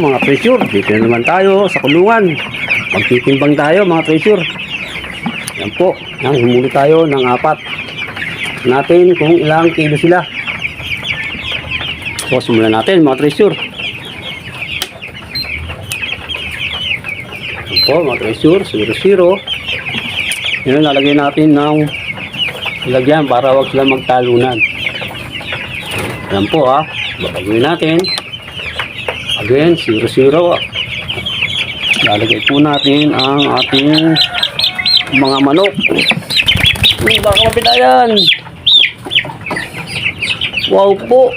Mga treasure, dito na naman tayo sa kulungan. Magtitimbang tayo mga treasure. Yan po, yan, humuli tayo ng apat. Natin kung ilang kilo sila. So, simulan natin mga treasure. Yan po mga treasure, 0-0. Yan, lalagay natin ng lagyan para wag sila magtalunan. Yan po ha, babagawin natin. Again, 0-0. Lalagay po natin ang ating mga manok. Uy, baka mapilayan. Wow po.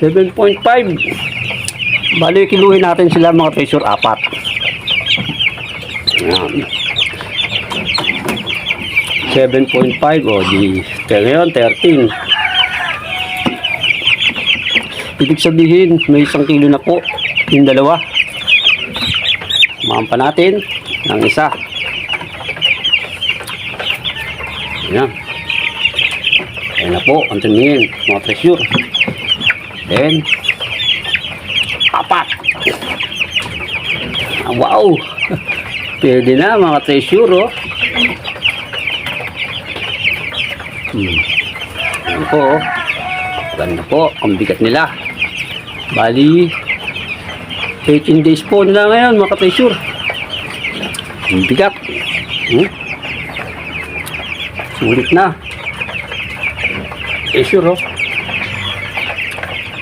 7.5. Bali, kiluhin natin sila mga treasure apat. Ayan. 7.5 o di ngayon 13 ibig sabihin may isang kilo na po yung dalawa Samahan pa natin ng isa yan ayan na po ang tumingin mga treasure then apat Ah, wow pwede na mga treasure oh Hmm. Ayan po. oh. Ganda po. Ang bigat nila. Bali, 18 days po nila ngayon mga ka-treasure. Ang bigat. Hmm? Sulit na. Treasure oh.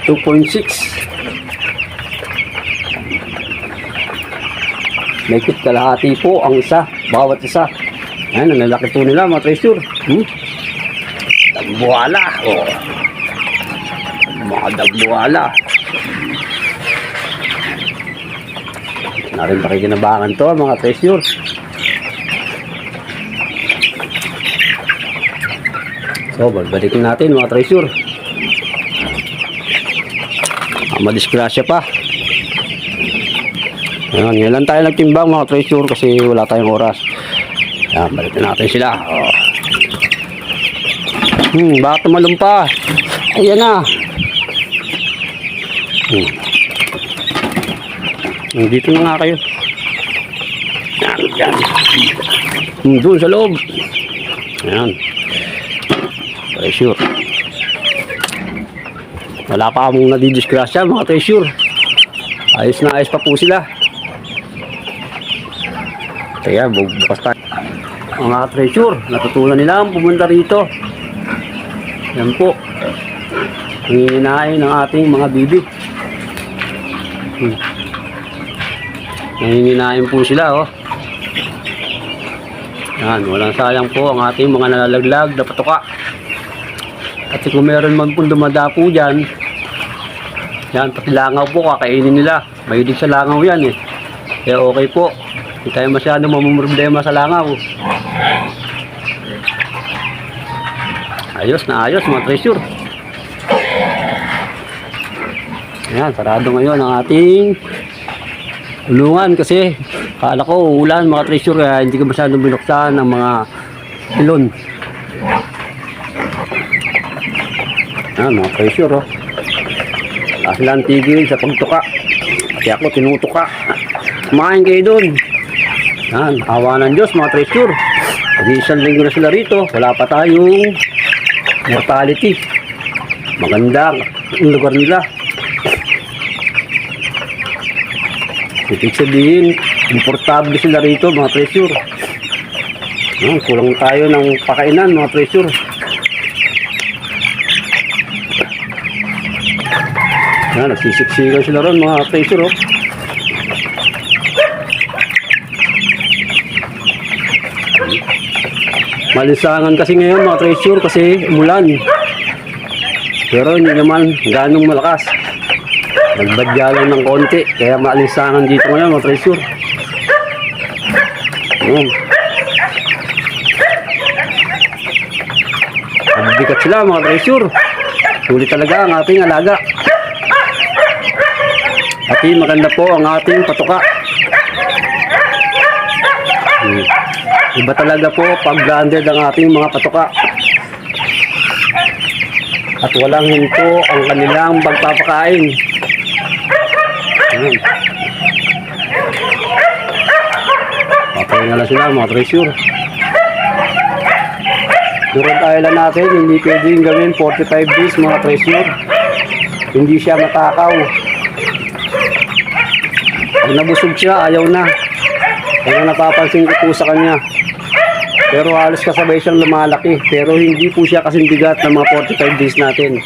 2.6. May kit kalahati po ang isa. Bawat isa. Ayan, ang lalaki po nila mga treasure. Hmm? Dagbuhala. Oh. Mga dagbuhala. Narin pakikinabangan to mga treasure. So, babalikin natin mga treasure. Ah, madisgrasya pa. Ayan, ngayon lang tayo nagtimbang mga treasure kasi wala tayong oras. Ayan, balikin natin sila. Oh. Hmm, bakit tumalon pa? Ayan na. Hmm. Dito na nga kayo. Yan, yan. Hmm, doon sa loob. Ayan. Treasure. Wala pa akong nadidisgrasya mga treasure. Ayos na ayos pa po sila. Kaya bukas tayo. Mga treasure, natutunan nila ang pumunta rito. Yan po. Hinginain ng ating mga bibi. Hmm. Hinginain po sila, oh. Yan, walang sayang po ang ating mga nalalaglag na patuka. At kung meron man po dumada po dyan, yan, pati langaw po, kakainin nila. Mahilig sa langaw yan, eh. Kaya okay po. Hindi tayo masyado mamumroblema sa langaw. Ayos na ayos mga treasure. Ayan, sarado ngayon ang ating ulungan kasi kala ko ulan mga treasure kaya hindi ko masyadong binuksan ng mga ilon. Ayan, mga treasure oh. Wala silang tigil sa pagtuka. Kasi ako tinutuka. Kumain kayo doon. Yan, awa ng Diyos mga treasure. Pag isang linggo na sila rito, wala pa tayong mortality. Maganda ang lugar nila. Ibig sabihin, komportable sila rito mga treasure. Yan, kulang tayo ng pakainan mga treasure. Yan, nagsisiksikan sila ron mga treasure. Oh. Malisangan kasi ngayon mga treasure kasi umulan. Pero hindi naman ganong malakas. Nagbadya lang ng konti. Kaya maalisangan dito ngayon mga treasure. Ayan. Mabibigat sila mga treasure. Sulit talaga ang ating alaga. At maganda po ang ating patuka. Hmm. Iba talaga po pag branded ang ating mga patuka. at walang hinto ang kanilang pagpapakain. Ayan. Patay na sila mga treasure. Durant Island natin, hindi pwedeng gawin 45 days mga treasure. Hindi siya matakaw. Pag nabusog siya, ayaw na. Kaya napapansin ko po sa kanya. Pero halos kasabay siyang lumalaki. Pero hindi po siya kasing bigat ng mga 45 days natin.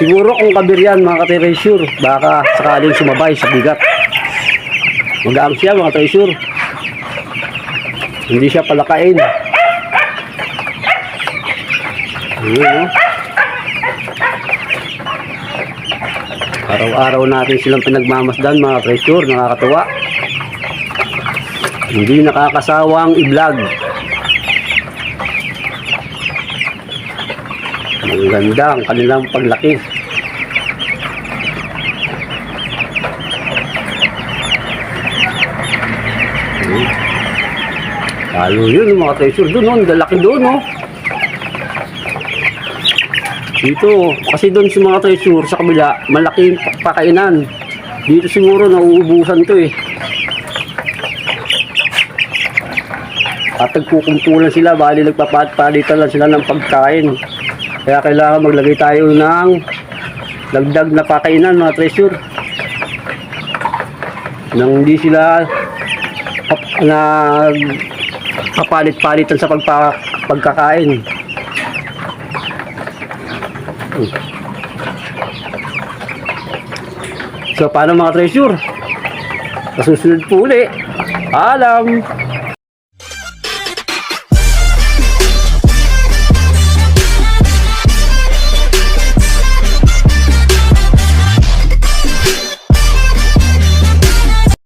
Siguro kung kabiryan mga ka-treasure, baka sakaling sumabay sa bigat. Magaang siya mga treasure. Hindi siya palakain. Ayun, no? Araw-araw natin silang pinagmamasdan mga treasure, nakakatuwa. Hindi nakakasawang i-vlog. Ang ganda ang kanilang paglaki. Lalo yun mga treasure doon, no? ang lalaki doon, no? Dito, kasi doon sa mga treasure sa kabila, malaki yung pakainan. Dito siguro nauubusan to eh. At nagkukumpulan sila, bali nagpapalitan lang sila ng pagkain. Kaya kailangan maglagay tayo ng dagdag na pakainan mga treasure. Nang hindi sila na papalit-palitan sa pagpa, pagkakain. So, paano mga treasure? Sa susunod po uli. Alam!